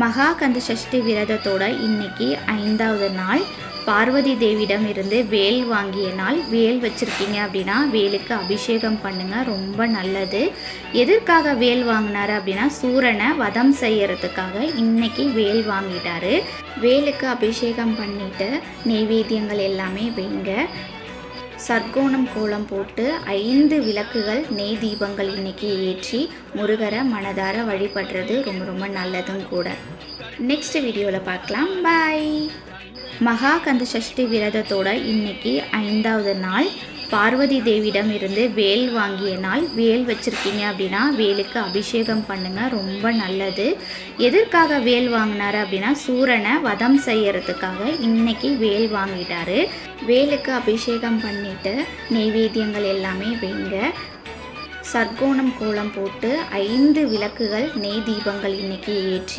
மகா கந்த சஷ்டி விரதத்தோட இன்னைக்கு ஐந்தாவது நாள். பார்வதி தேவியிடம் இருந்து வேல் வாங்கிய நாள். வேல் வச்சுருக்கீங்க அப்படின்னா வேலுக்கு அபிஷேகம் பண்ணுங்கள் ரொம்ப நல்லது. எதற்காக வேல் வாங்கினாரு அப்படின்னா சூரனை வதம் செய்யறதுக்காக இன்னைக்கு வேல் வாங்கிட்டாரு. வேலுக்கு அபிஷேகம் பண்ணிட்டு நெய்வேத்தியங்கள் எல்லாமே வைங்க. சர்க்கோணம் கோலம் போட்டு ஐந்து விளக்குகள் நெய் தீபங்கள் இன்னைக்கு ஏற்றி முருகரை மனதார வழிபடுறது ரொம்ப ரொம்ப நல்லதும் கூட. நெக்ஸ்ட் வீடியோவில் பார்க்கலாம். பாய் மகா கந்த சஷ்டி விரதத்தோட இன்னைக்கு ஐந்தாவது நாள் பார்வதி தேவியிடம் இருந்து வேல் வாங்கிய நாள் வேல் வச்சுருக்கீங்க அப்படின்னா வேலுக்கு அபிஷேகம் பண்ணுங்கள் ரொம்ப நல்லது. எதற்காக வேல் வாங்கினார் அப்படின்னா சூரனை வதம் செய்யறதுக்காக இன்னைக்கு வேல் வாங்கிட்டாரு. வேலுக்கு அபிஷேகம் பண்ணிட்டு நெய்வேத்தியங்கள் எல்லாமே வைங்க. சர்க்கோணம் கோலம் போட்டு ஐந்து விளக்குகள் நெய் தீபங்கள் இன்றைக்கி ஏற்றி